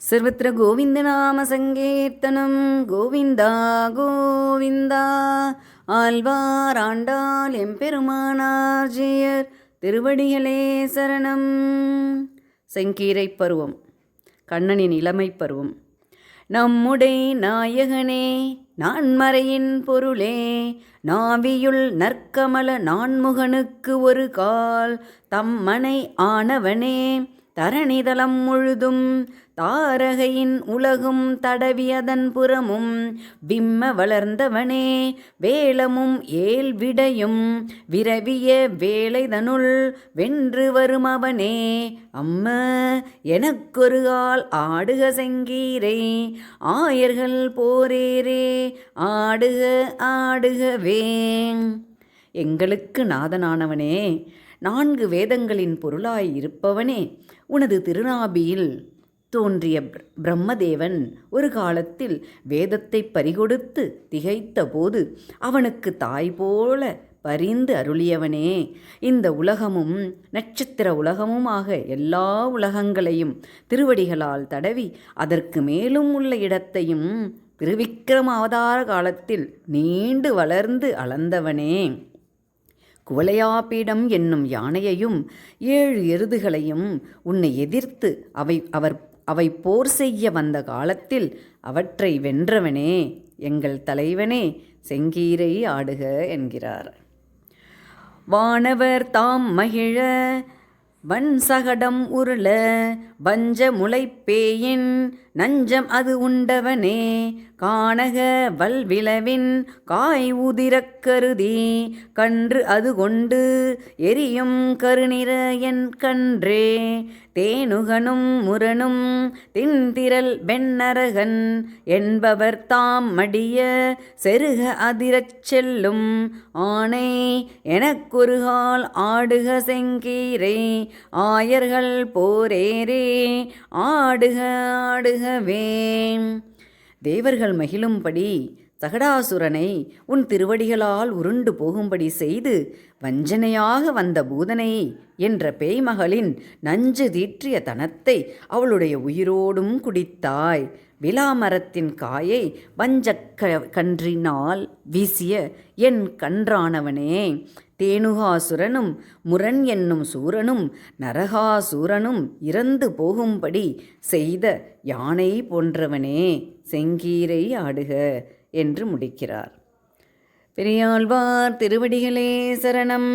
सर्वत्र गोविन्दनामसङ्कीर्तनं கோவிந்தா கோவிந்தா ஆழ்வார் ஆண்டாள் எம்பெருமானார் ஜெயர் திருவடிகளே சரணம் செங்கீரை பருவம் கண்ணனின் இளமை பருவம் நம்முடை நாயகனே நான்மறையின் பொருளே நாவியுள் நற்கமல நான்முகனுக்கு ஒரு கால் தம்மனை ஆனவனே தரணிதலம் முழுதும் தாரகையின் உலகும் தடவியதன் புறமும் விம்ம வளர்ந்தவனே வேலமும் ஏல் விடையும் விரவிய வேலைதனுள் வென்று வரும் அவனே அம்ம எனக்கொரு ஆள் ஆடுக செங்கீரை ஆயர்கள் போரேரே ஆடுக ஆடுகவே. எங்களுக்கு நாதனானவனே நான்கு வேதங்களின் பொருளாய் இருப்பவனே உனது திருநாபியில் தோன்றிய பிரம்மதேவன் ஒரு காலத்தில் வேதத்தை பறிகொடுத்து திகைத்தபோது அவனுக்கு தாய் போல பரிந்து அருளியவனே. இந்த உலகமும் நட்சத்திர உலகமுமாக எல்லா உலகங்களையும் திருவடிகளால் தடவி அதற்கு மேலும் உள்ள இடத்தையும் திருவிக்கிரம அவதார காலத்தில் நீண்டு வளர்ந்து அளந்தவனே. குவலையாபீடம் என்னும் யானையையும் ஏழு எருதுகளையும் உன்னை எதிர்த்து அவை அவர் அவை போர் செய்ய வந்த காலத்தில் அவற்றை வென்றவனே எங்கள் தலைவனே செங்கீரை ஆடுக என்கிறார். வானவர் தாம் மகிழ வன் சகடம் உருள வஞ்ச முளைப்பேயின் நஞ்சம் அது உண்டவனே காணக வல்விளவின் காய் உதிரக் கருதி கன்று அது கொண்டு எரியும் கருநிற என் கன்றே. தேனுகனும் முரணும் தின்திரல் வெண்ணரகன் என்பவர் தாம் மடிய செருக அதிரச் செல்லும் ஆணை எனக்கொருகால் ஆடுக செங்கீரை ஆயர்கள் போரேரே ஆடுக ஆடுக தேவர்கள் மகிழும்படி சகடாசுரனை உன் திருவடிகளால் உருண்டு போகும்படி செய்து வஞ்சனையாக வந்த பூதனை என்ற பேய்மகளின் நஞ்சு தீற்றிய தனத்தை அவளுடைய உயிரோடும் குடித்தாய். விலாமரத்தின் காயை வஞ்சக் கன்றினால் வீசிய என் கன்றானவனே தேனுகாசுரனும் முரண் என்னும் சூரனும் நரகாசூரனும் இறந்து போகும்படி செய்த யானை போன்றவனே செங்கீரை ஆடுக. என்று முடிக்கிறார். பெரியாழ்வார் திருவடிகளே சரணம்.